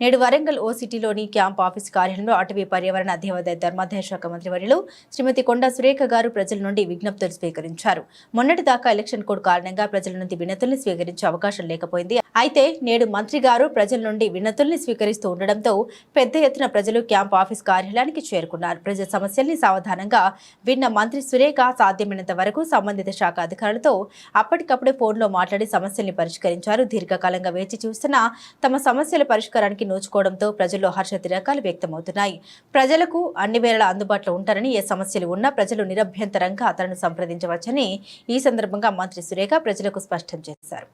నేడు వరంగల్ ఓ camp office కార్యాలయంలో అటవీ పర్యావరణ దేవాదాయ ధర్మాదాయ శాఖ మంత్రి వర్యులు శ్రీమతి కొండా సురేఖ గారు ప్రజల నుండి విజ్ఞప్తులు స్వీకరించారు. మొన్నటి దాకా ఎలక్షన్ కోడ్ కారణంగా ప్రజల నుండి వినతుల్ని స్వీకరించే అవకాశం లేకపోయింది. అయితే నేడు మంత్రి గారు ప్రజల నుండి వినతుల్ని స్వీకరిస్తూ ఉండడంతో పెద్ద ఎత్తున ప్రజలు క్యాంప్ ఆఫీస్ కార్యాలయానికి చేరుకున్నారు. ప్రజల సమస్యల్ని సావధానంగా విన్న మంత్రి సురేఖ సాధ్యమైనంత వరకు సంబంధిత శాఖ అధికారులతో అప్పటికప్పుడే ఫోన్లో మాట్లాడి సమస్యల్ని పరిష్కరించారు. దీర్ఘకాలంగా వేచి చూస్తున్న తమ సమస్యల పరిష్కారానికి నోచుకోవడంతో ప్రజల్లో హర్షతిరకాలు వ్యక్తమవుతున్నాయి. ప్రజలకు అన్ని వేళలా అందుబాటులో ఉంటారని ఏ సమస్యలు ఉన్నా ప్రజలు నిరభ్యంతరంగా తనను సంప్రదించవచ్చని ఈ సందర్భంగా మంత్రి సురేఖ ప్రజలకు స్పష్టం చేశారు.